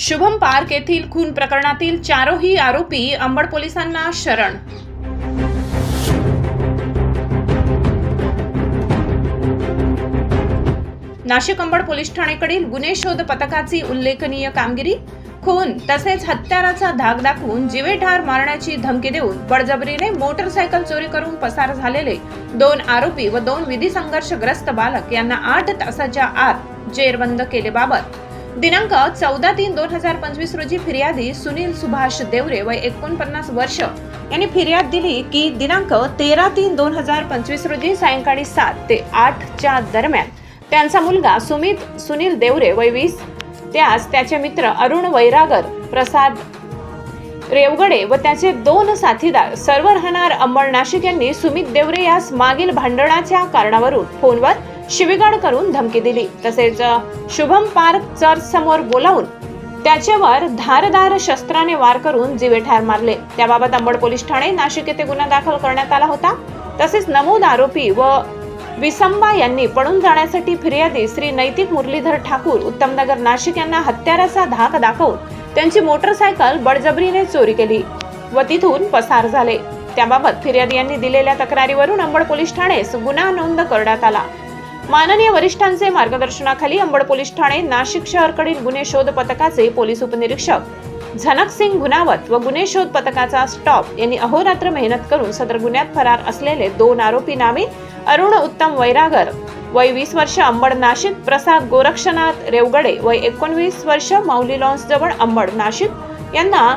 Shubham park येथील खून प्रकरणातील चारही आरोपी अंबड पोलिसांना शरण. नाशिक अंबड पोलीस ठाणेकडील गुन्हे शोध पथकाची उल्लेखनीय कामगिरी खून तसेच हत्याराचा धाक दाखवून जीवे ठार मारण्याची धमकी देऊन बळजबरीने मोटरसायकल चोरी करून पसार झालेले दोन आरोपी व दोन विधी संघर्षग्रस्त बालक यांना आठ तासाच्या आत जेरबंद केलेबाबत दिनांक चौदा तीन दोन हजार पंचवीस रोजी फिर्यादी सुनील सुभाष देवरे वय एकोणपन्नास वर्ष यांनी फिर्याद दिली की दिनांक तेरा तीन दोन हजार पंचवीस रोजी सायंकाळी सात ते आठच्या दरम्यान त्यांचा मुलगा सुमित सुनील देवरे वय वीस त्यास त्याचे मित्र अरुण वैरागर प्रसाद रेवगडे व त्याचे दोन साथीदार सर्व राहणार अंबळ नाशिक यांनी सुमित देवरे यास मागील भांडणाच्या कारणावरून फोनवर शिवीगाड करून धमकी दिली. तसेच शुभम पार्क चर्च समोर बोलावून त्याच्यावर धारदार शस्त्राने वार करून जीवे ठार मारले. त्याबाबत अंबड पोलीस ठाणे नाशिक येथे गुन्हा दाखल करण्यात आला होता. तसेच नमूद आरोपी व विसंबा यांनी पळून जाण्यासाठी फिर्यादी श्री नैतिक मुरलीधर ठाकूर उत्तमनगर नाशिक यांना हत्याराचा धाक दाखवून त्यांची मोटरसायकल बळजबरीने चोरी केली व तिथून पसार झाले. त्याबाबत फिर्यादी यांनी दिलेल्या तक्रारीवरून अंबड पोलीस ठाणेस गुन्हा नोंद करण्यात आला. माननीय वरिष्ठांचे मार्गदर्शनाखाली अंबड पोलीस ठाणे नाशिक शहरकडील गुन्हे शोध पथकाचे पोलीस उपनिरीक्षक झनक सिंग गुनावत व गुन्हे शोध पथकाचा स्टॉप यांनी अहोरात्र मेहनत करून सदर गुन्ह्यात फरार असलेले दोन आरोपी नामे अरुण उत्तम वैरागर वय वीस वर्ष अंबड नाशिक प्रसाद गोरक्षनाथ रेवगडे वय एकोणवीस वर्ष माऊली लॉन्स जवळ अंबड नाशिक. यांना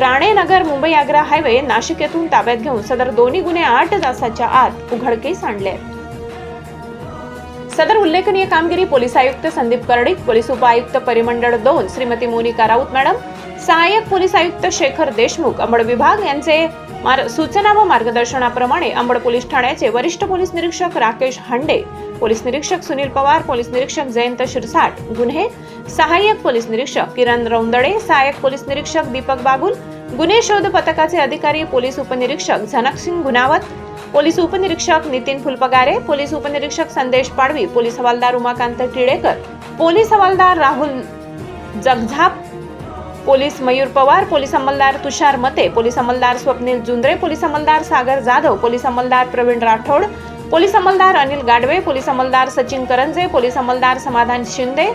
राणेनगर मुंबई आग्रा हायवे नाशिक येथून ताब्यात घेऊन सदर दोन्ही गुन्हे आठ तासाच्या आत उघडकीस आणले. सदर उल्लेखनीय कामगिरी पोलीस आयुक्त संदीप कर्डिक पोलीस उपायुक्त परिमंडळ दोन श्रीमती मोनिका राऊत मॅडम सहाय्यक पोलीस आयुक्त शेखर देशमुख अंबड विभाग यांचे मार- सूचना व मार्गदर्शनाप्रमाणे अंबड पोलीस ठाण्याचे वरिष्ठ पोलीस निरीक्षक राकेश हांडे पोलीस निरीक्षक सुनील पवार पोलीस निरीक्षक जयंत शिरसाट गुन्हे सहाय्यक पोलीस निरीक्षक किरण रौंदडे सहाय्यक पोलीस निरीक्षक दीपक बागुल गुन्हे शोध पथकाचे अधिकारी पोलीस उपनिरीक्षक झनकसिंग गुनावत पोलीस उपनिरीक्षक नितीन फुलपगारे पोलीस उपनिरीक्षक संदेश पाडवी पोलीस हवालदार उमाकांत टिळेकर पोलीस हवालदार राहुल जगझाप पोलीस मयूर पवार पोलीस अंमलदार तुषार मते पोलीस अंमलदार स्वप्नील जुंद्रे पोलीस अंमलदार सागर जाधव पोलीस अंमलदार प्रवीण राठोड पोलीस अंमलदार अनिल गाडवे पोलीस अंमलदार सचिन करंजे पोलीस अंमलदार समाधान शिंदे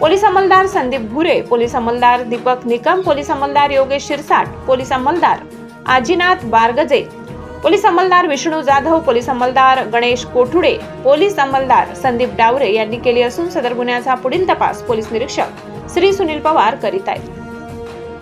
पोलीस अंमलदार संदीप भुरे पोलीस अंमलदार दीपक निकम पोलीस अंमलदार योगेश शिरसाट पोलीस अंमलदार आजीनाथ बारगजे पोलीस अंमलदार विष्णू जाधव पोलीस अंमलदार गणेश कोठुडे पोलीस अंमलदार संदीप डावरे यांनी केली असून सदर गुन्ह्याचा पुढील तपास पोलीस निरीक्षक श्री सुनील पवार करीत आहेत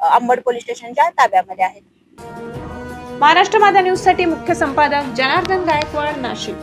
अंबड पोलीस स्टेशनच्या ताब्यामध्ये आहेत. महाराष्ट्र माझा न्यूजसाठी मुख्य संपादक जनार्दन गायकवाड नाशिक.